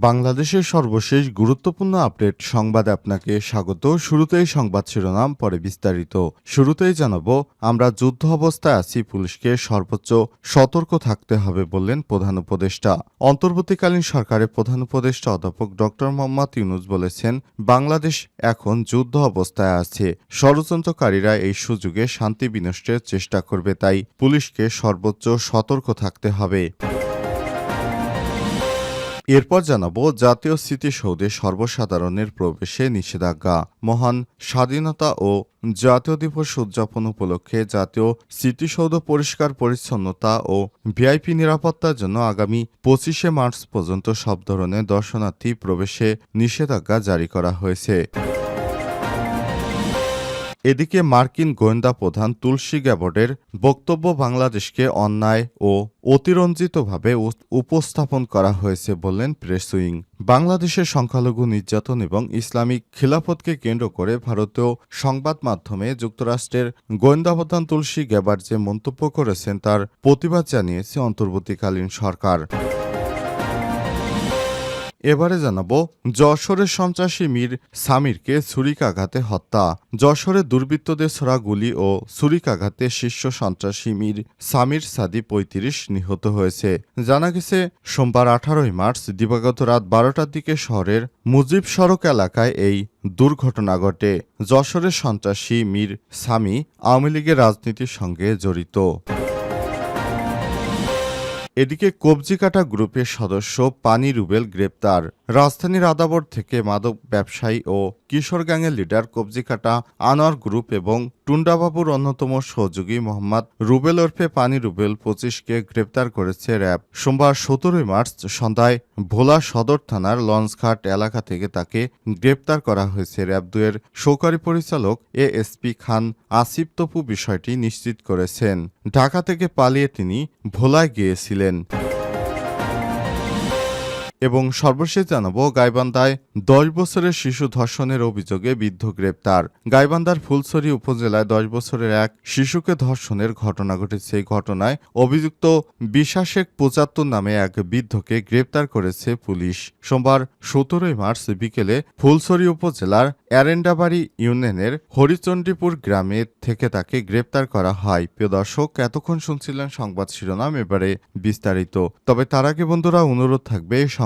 বাংলাদেশের সর্বশেষ গুরুত্বপূর্ণ আপডেট সংবাদে আপনাকে স্বাগত। শুরুতেই সংবাদ শিরোনাম, পরে বিস্তারিত। শুরুতেই জানাব, আমরা যুদ্ধ অবস্থায় আছি, পুলিশকে সর্বোচ্চ সতর্ক থাকতে হবে বললেন প্রধান উপদেষ্টা। অন্তর্বর্তীকালীন সরকারের প্রধান উপদেষ্টা অধ্যাপক ড. মোহাম্মদ ইউনুস বলেছেন, বাংলাদেশ এখন যুদ্ধ অবস্থায় আছে। ষড়যন্ত্রকারীরা এই সুযোগে শান্তি বিনষ্টের চেষ্টা করবে, তাই পুলিশকে সর্বোচ্চ সতর্ক থাকতে হবে। এরপর জানাব জাতীয় স্মৃতিসৌধে সর্বসাধারণের প্রবেশে নিষেধাজ্ঞা। মহান স্বাধীনতা ও জাতীয় দিবস উদযাপন উপলক্ষে জাতীয় স্মৃতিসৌধ পরিষ্কার, পরিচ্ছন্নতা ও ভিআইপি নিরাপত্তার জন্য আগামী পঁচিশে মার্চ পর্যন্ত সব ধরনের দর্শনার্থী প্রবেশে নিষেধাজ্ঞা জারি করা হয়েছে। এদিকে মার্কিন গোয়েন্দা প্রধান তুলসী গ্যাবর্ডের বক্তব্য বাংলাদেশকে অন্যায় ও অতিরঞ্জিতভাবে উপস্থাপন করা হয়েছে বললেন প্রেস উইং। বাংলাদেশের সংখ্যালঘু নির্যাতন এবং ইসলামিক খিলাফতকে কেন্দ্র করে ভারতীয় সংবাদ মাধ্যমে যুক্তরাষ্ট্রের গোয়েন্দা প্রধান তুলসী গ্যাবার্ড যে মন্তব্য করেছেন তার প্রতিবাদ জানিয়েছে অন্তর্বর্তীকালীন সরকার। এবারে জানাব, যশোরের সন্ত্রাসী মীর সামিরকে ছুরিকাঘাতে হত্যা। যশোরে দুর্বৃত্তদের ছোড়া গুলি ও ছুরিকাঘাতে শীর্ষ সন্ত্রাসী মীর সামির সাদি পঁয়ত্রিশ নিহত হয়েছে। জানা গেছে, সোমবার আঠারোই মার্চ দিবাগত রাত বারোটার দিকে শহরের মুজিব সড়ক এলাকায় এই দুর্ঘটনা ঘটে। যশোরের সন্ত্রাসী মীর সামি আওয়ামী লীগের রাজনীতির সঙ্গে জড়িত। এদিকে কবজিকাটা গ্রুপের সদস্য পানি রুবেল গ্রেপ্তার। রাজধানীর আদাবর থেকে মাদক ব্যবসায়ী ও কিশোর গ্যাংয়ের লিডার কবজিকাটা আনোয়ার গ্রুপ এবং টুন্ডাবাবুর অন্যতম সহযোগী মোহাম্মদ রুবেল ওরফে পানি রুবেল পঁচিশকে গ্রেপ্তার করেছে র্যাব। সোমবার সতেরোই মার্চ সন্ধ্যায় ভোলা সদর থানার লঞ্চঘাট এলাকা থেকে তাকে গ্রেপ্তার করা হয়েছে র্যাব দুয়ের সহকারী পরিচালক এএসপি খান আসিফ তপু বিষয়টি নিশ্চিত করেছেন। ঢাকা থেকে পালিয়ে তিনি ভোলায় গিয়েছিলেন। এবং সর্বশেষ জানাব, গাইবান্ধায় দশ বছরের শিশু ধর্ষণের অভিযোগে বৃদ্ধ গ্রেপ্তার। গাইবান্ধার ফুলছড়ি উপজেলায় দশ বছরের এক শিশুকে ধর্ষণের ঘটনা ঘটেছে। এই ঘটনায় অভিযুক্ত বিশা শেখ পঁচাত্তর নামে এক বৃদ্ধকে গ্রেপ্তার করেছে পুলিশ। সোমবার সতেরোই মার্চ বিকেলে ফুলছড়ি উপজেলার অ্যারেন্ডাবাড়ি ইউনিয়নের হরিচণ্ডীপুর গ্রামে থেকে তাকে গ্রেপ্তার করা হয়। প্রিয় দর্শক, এতক্ষণ শুনছিলেন সংবাদ শিরোনাম, এবারে বিস্তারিত। তবে তার আগে বন্ধুরা, অনুরোধ থাকবে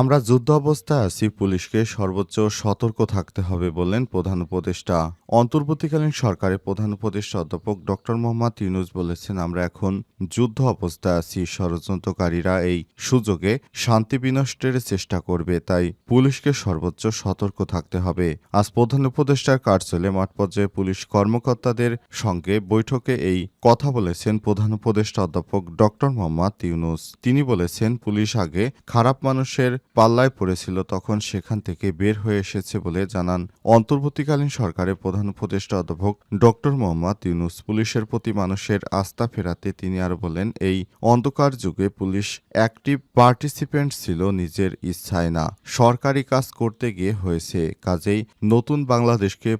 আমরা যুদ্ধ অবস্থায় আছি, পুলিশকে সর্বোচ্চ সতর্ক থাকতে হবে বললেন প্রধান উপদেষ্টা। অন্তর্বর্তীকালীন সরকারের প্রধান উপদেষ্টা অধ্যাপক ডক্টর মোহাম্মদ ইউনুস বলেছেন, আমরা এখন যুদ্ধ অবস্থায় আছি। ষড়যন্ত্রকারীরা এই সুযোগে শান্তি বিনষ্টের চেষ্টা করবে, তাই পুলিশকে সর্বোচ্চ সতর্ক থাকতে হবে। আজ প্রধান উপদেষ্টার কার্যালয়ে মাঠ পর্যায়ে পুলিশ কর্মকর্তাদের সঙ্গে বৈঠকে এই কথা বলেছেন প্রধান উপদেষ্টা অধ্যাপক ডক্টর মোহাম্মদ ইউনুস। তিনি বলেছেন, পুলিশ আগে খারাপ মানুষের পাল্লায় পড়েছিল, তখন সেখান থেকে বের হয়ে এসেছে বলে জানান অন্তর্বর্তীকালীন সরকারের প্রধান উপদেষ্টা অধ্যাপক ডক্টর মোহাম্মদ ইউনুস। পুলিশের প্রতি মানুষের আস্থা ফেরাতে তিনি আরও বলেন, এই অন্ধকার যুগে পুলিশ অ্যাক্টিভ পার্টিসিপেন্ট ছিল, নিজের ইচ্ছায় না। সরকারি কাজ করতে গিয়ে হয়েছে। কাজেই নতুন বাংলাদেশকে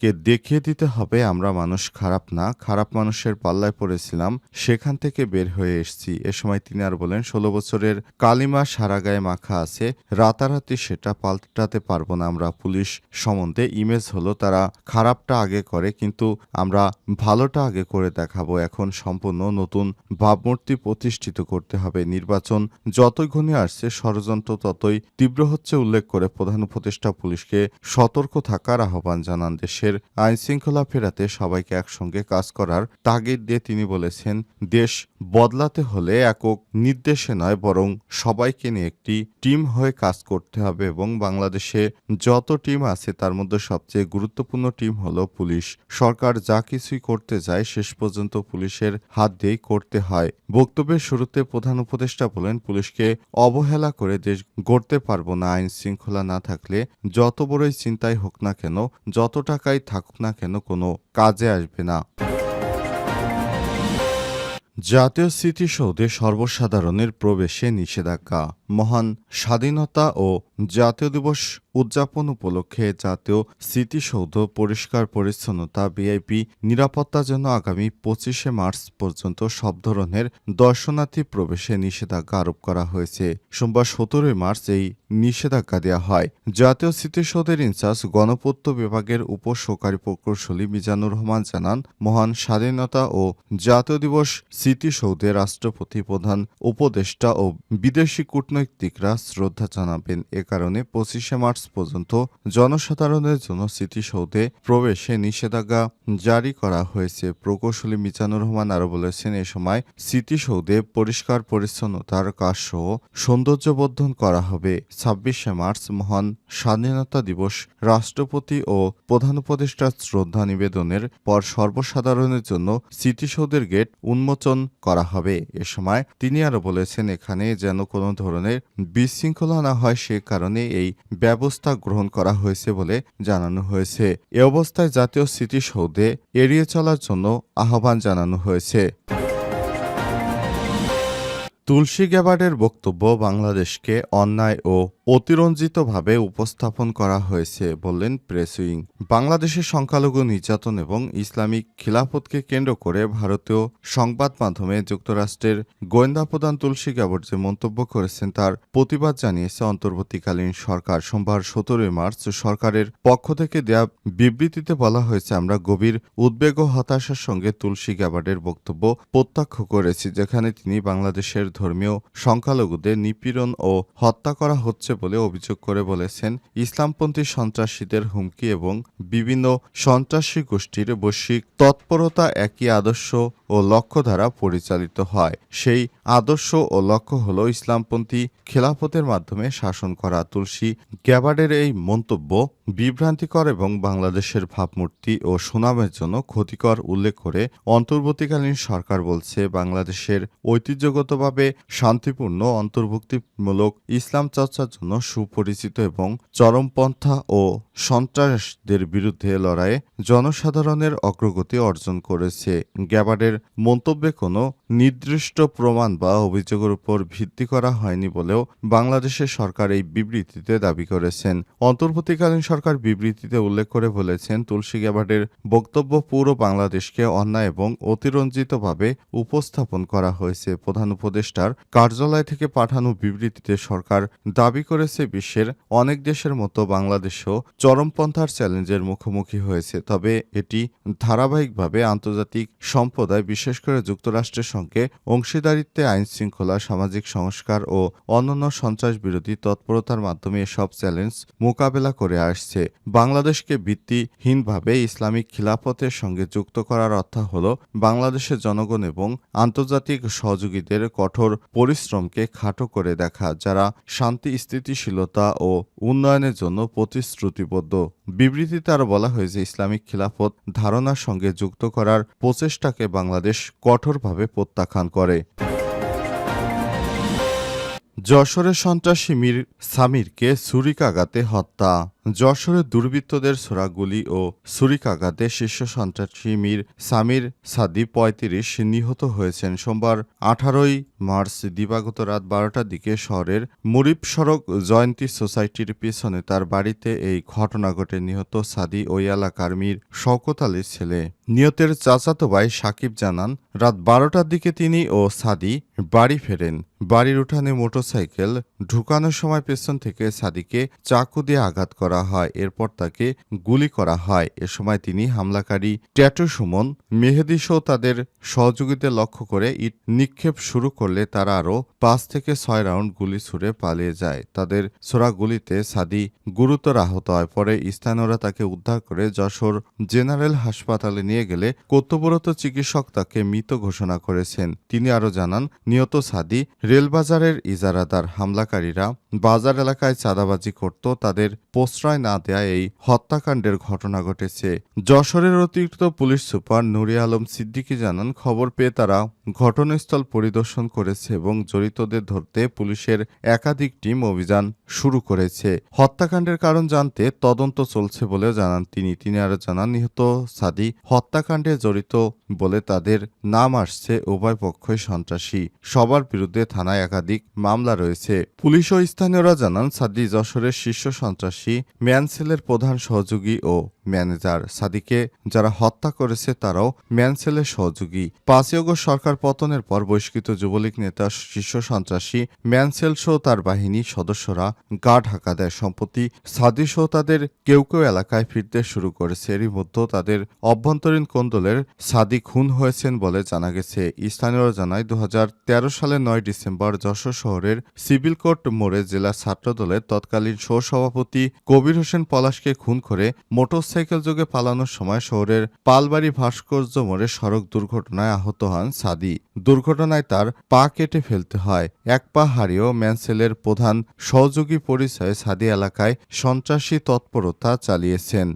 পুলিশকে দেখিয়ে দিতে হবে আমরা মানুষ খারাপ না, খারাপ মানুষের পাল্লায় পড়েছিলাম, সেখান থেকে বের হয়ে এসেছি। এ সময় তিনি আর বলেন, ষোলো বছরের কালিমা সারা গায়ে মাখা আছে, রাতারাতি সেটা পাল্টাতে পারব না আমরা পুলিশ সম্বন্ধে। ইমেজ হলো তারা খারাপটা আগে করে, কিন্তু আমরা ভালোটা আগে করে দেখাবো। এখন সম্পূর্ণ নতুন ভাবমূর্তি প্রতিষ্ঠিত করতে হবে। নির্বাচন যতই ঘনিয়ে আসছে, ষড়যন্ত্র ততই তীব্র হচ্ছে। উল্লেখ করে প্রধান উপদেষ্টা পুলিশকে সতর্ক থাকার আহ্বান জানান দেশের আইন শৃঙ্খলা ফেরাতে সবাইকে একসঙ্গে কাজ করার তাগিদ দিয়ে তিনি বলেছেন দেশ বদলাতে হলে একক নির্দেশে নয়, বরং সবাইকে নিয়ে একটি টিম হয়ে কাজ করতে হবে এবং বাংলাদেশে যত টিম আছে তার মধ্যে সবচেয়ে গুরুত্বপূর্ণ টিম হলো পুলিশ। সরকার যা কিছুই করতে যায় শেষ পর্যন্ত পুলিশের হাত দিয়েই করতে হয়। বক্তব্যের শুরুতে প্রধান উপদেষ্টা বলেন, পুলিশকে অবহেলা করে দেশ গড়তে পারব না। আইন শৃঙ্খলা না থাকলে যত বড়ই চিন্তাই হোক না কেন, যত টাকাই থাকুক না কেন, কোনো কাজে আসবে না। জাতীয় স্মৃতিসৌধে সর্বসাধারণের প্রবেশে নিষেধাজ্ঞা মহান স্বাধীনতা ও জাতীয় দিবস উদযাপন উপলক্ষে জাতীয় স্মৃতিসৌধ পরিষ্কার পরিচ্ছন্নতা ভিআইপি নিরাপত্তার জন্য আগামী পঁচিশে মার্চ পর্যন্ত সব ধরনের দর্শনার্থী প্রবেশে নিষেধাজ্ঞা আরোপ করা হয়েছে। সোমবার সতেরোই মার্চ এই নিষেধাজ্ঞা দেওয়া হয়। জাতীয় স্মৃতিসৌধের ইনচার্জ গণপূর্ত বিভাগের উপসহকারী প্রকৌশলী মিজানুর রহমান জানান, মহান স্বাধীনতা ও জাতীয় দিবস স্মৃতিসৌধে রাষ্ট্রপতি প্রধান উপদেষ্টা ও বিদেশি কূটনৈতিকরা শ্রদ্ধা জানাবেন। এ কারণে পঁচিশে মার্চ পর্যন্ত জনসাধারণের জন্য স্মৃতিসৌধে প্রবেশে নিষেধাজ্ঞা জারি করা হয়েছে। প্রকৌশলী মিজানুর রহমান আরও বলেছেন, এ সময় স্মৃতিসৌধে পরিষ্কার পরিচ্ছন্নতার কাজসহ সৌন্দর্যবর্ধন করা হবে। ছাব্বিশে মার্চ মহান স্বাধীনতা দিবস, রাষ্ট্রপতি ও প্রধান উপদেষ্টার শ্রদ্ধা নিবেদনের পর সর্বসাধারণের জন্য স্মৃতিসৌধের গেট উন্মোচন করা হবে। এ সময় তিনি আরও বলেছেন, এখানে যেন কোনো ধরনের বিশৃঙ্খলা না হয়, সে কারণে এই ব্যবস্থা গ্রহণ করা হয়েছে বলে জানানো হয়েছে। এ অবস্থায় জাতীয় স্মৃতিসৌধে এড়িয়ে চলার জন্য আহ্বান জানানো হয়েছে। তুলসী গ্যাবার্ডের বক্তব্য বাংলাদেশকে অন্যায় ও অতিরঞ্জিতভাবে উপস্থাপন করা হয়েছে, বললেন প্রেস। উইং বাংলাদেশের সংখ্যালঘু নির্যাতন এবং ইসলামিক খিলাফতকে কেন্দ্র করে ভারতীয় সংবাদ মাধ্যমে যুক্তরাষ্ট্রের গোয়েন্দা প্রধান তুলসী গ্যাবার্ড যে মন্তব্য করেছেন তার প্রতিবাদ জানিয়েছে অন্তর্বর্তীকালীন সরকার। সোমবার সতেরোই মার্চ সরকারের পক্ষ থেকে দেয়া বিবৃতিতে বলা হয়েছে, আমরা গভীর উদ্বেগ ও হতাশার সঙ্গে তুলসী গ্যাবার্ডের বক্তব্য প্রত্যাখ্য করেছি, যেখানে তিনি বাংলাদেশের ধর্মীয় সংখ্যালঘুদের নিপীড়ন ও হত্যা করা হচ্ছে বলে অভিযোগ করে বলেছেন, ইসলামপন্থী সন্ত্রাসীদের হুমকি এবং বিভিন্ন সন্ত্রাসী গোষ্ঠীর বৈশ্বিক তৎপরতা একই আদর্শ ও লক্ষ্য দ্বারা পরিচালিত হয়। সেই আদর্শ ও লক্ষ্য হল ইসলামপন্থী খেলাফতের মাধ্যমে শাসন করা। তুলসী গ্যাবার্ডের এই মন্তব্য বিভ্রান্তিকর এবং বাংলাদেশের ভাবমূর্তি ও সুনামের জন্য ক্ষতিকর উল্লেখ করে অন্তর্বর্তীকালীন সরকার বলছে, বাংলাদেশের ঐতিহ্যগতভাবে শান্তিপূর্ণ, অন্তর্ভুক্তিমূলক ইসলাম চর্চার জন্য সুপরিচিত এবং চরমপন্থা ও সন্ত্রাসদের বিরুদ্ধে লড়াইয়ে জনসাধারণের অগ্রগতি অর্জন করেছে। গ্যাবার্ডের মন্তব্যে কোনো নির্দিষ্ট প্রমাণ বা অভিযোগের উপর ভিত্তি করা হয়নি বলেও বাংলাদেশের সরকার এই বিবৃতিতে দাবি করেছেন। অন্তর্বর্তীকালীন সরকার বিবৃতিতে উল্লেখ করে বলেছেন তুলসী গ্যাবার্ডের বক্তব্য পুরো বাংলাদেশকে অন্যায় এবং অতিরঞ্জিতভাবে উপস্থাপন করা হয়েছে। প্রধান উপদেষ্টার কার্যালয় থেকে পাঠানো বিবৃতিতে সরকার দাবি করেছে, বিশ্বের অনেক দেশের মতো বাংলাদেশও চরমপন্থার চ্যালেঞ্জের মুখোমুখি হয়েছে। তবে এটি ধারাবাহিকভাবে আন্তর্জাতিক সম্প্রদায় বিশেষ করে যুক্তরাষ্ট্রের সঙ্গে অংশীদারিত্বে, আইন শৃঙ্খলা, সামাজিক সংস্কার ও অন্যান্য সন্ত্রাস বিরোধী তৎপরতার মাধ্যমে এসব চ্যালেঞ্জ মোকাবেলা করে আসছে। বাংলাদেশকে ভিত্তিহীনভাবে ইসলামিক খিলাফতের সঙ্গে যুক্ত করার অর্থ হল বাংলাদেশের জনগণ এবং আন্তর্জাতিক সহযোগীদের কঠোর পরিশ্রমকে খাটো করে দেখা, যারা শান্তি, স্থিতিশীলতা ও উন্নয়নের জন্য প্রতিশ্রুতিবদ্ধ। বিবৃতিতে আরও বলা হয়েছে, ইসলামিক খিলাফত ধারণার সঙ্গে যুক্ত করার প্রচেষ্টাকে বাংলাদেশ কঠোরভাবে প্রত্যাখ্যান করে। যশোরের সন্ত্রাসী মীর সামিরকে ছুরিকাঘাতে হত্যা। যশোরের দুর্বৃত্তদের ছোড়াগুলি ও ছুরিকাঘাতে শীর্ষ সন্ত্রাসী মীর সামির সাদি পঁয়ত্রিশ নিহত হয়েছেন সোমবার আঠারোই মার্চ দিবাগত রাত বারোটার দিকে শহরের মুরিব সড়ক জয়ন্তী সোসাইটির পিছনে তার বাড়িতে এই ঘটনা ঘটে। নিহত সাদি ওই এলাকার মীর শওকত আলীর ছেলে। নিহতের চাচাতো ভাই সাকিব জানান, রাত বারোটার দিকে তিনি ও সাদি বাড়ি ফেরেন। বাড়ির উঠানে মোটরসাইকেল ঢুকানোর সময় পেছন থেকে সাদিকে চাকু দিয়ে আঘাত করা করা হয়, এরপর তাকে গুলি করা হয়। এ সময় তিনি হামলাকারী ট্যাটু সুমন, মেহেদি তাদের সহযোগীদের লক্ষ্য করে ইট নিক্ষেপ শুরু করলে তারা আরও পাঁচ থেকে ছয় রাউন্ড গুলি ছুড়ে পালিয়ে যায়। তাদের ছোড়া গুলিতে সাদি গুরুতর আহত হয়। পরে স্থানীয়রা তাকে উদ্ধার করে যশোর জেনারেল হাসপাতালে নিয়ে গেলে কর্তব্যরত চিকিৎসক তাকে মৃত ঘোষণা করেছেন। তিনি আরও জানান, নিহত সাদি রেলবাজারের ইজারাদার। হামলাকারীরা বাজার এলাকায় চাঁদাবাজি করত, তাদের প্রশ্রয় না দেয়া এই হত্যাকাণ্ডের ঘটনা ঘটেছে। যশোরের অতিরিক্ত পুলিশ সুপার নুরি আলম সিদ্দিকী জানান, খবর পেয়ে তারা ঘটনাস্থল পরিদর্শন করেছে এবং জড়িতদের ধরতে পুলিশের একাধিক টিম অভিযান শুরু করেছে। হত্যাকাণ্ডের কারণ জানতে তদন্ত চলছে বলেও জানান তিনি। তিনি আরও জানান, নিহত সাদি হত্যাকাণ্ডে জড়িত বলে তাদের নাম আসছে, উভয় পক্ষই সন্ত্রাসী। সবার বিরুদ্ধে থানায় একাধিক মামলা রয়েছে। পুলিশ স্থানীয়রা জানান সাদ্দি যশোরের শীর্ষ সন্ত্রাসী ম্যানসেলের প্রধান সহযোগী ও ম্যানেজার সাদিকে যারা হত্যা করেছে তারাও ম্যানসেলের সহযোগী। পাঁচই অগস্ট সরকার পতনের পর বহিষ্কৃত যুবলীগ নেতা শীর্ষ সন্ত্রাসী ম্যানসেল সহ তার বাহিনীর সদস্যরা গা ঢাকা দেয়। সম্প্রতি সাদি সহ তাদের কেউ কেউ এলাকায় ফিরতে শুরু করেছে। এরই মধ্যে তাদের অভ্যন্তরীণ কোন্দলের সাদি খুন হয়েছেন বলে জানা গেছে। স্থানীয়রা জানায় দুই হাজার সালের নয় ডিসেম্বর যশোর শহরের সিভিল কোর্ট মোড়ে জেলা ছাত্রদলের তৎকালীন সহসভাপতি কবির হোসেন পলাশকে খুন করে মোটরসাইকেল যোগে পালানোর সময় শহরের পালবাড়ি ভাস্কর্য মোড়ে সড়ক দুর্ঘটনায় আহত হন সাদি। দুর্ঘটনায় তার পা কেটে ফেলতে হয়। এক পা হারিয়েও ম্যানসেলের প্রধান সহযোগী পরিচয়ে সাদি এলাকায় সন্ত্রাসী তৎপরতা চালিয়েছেন।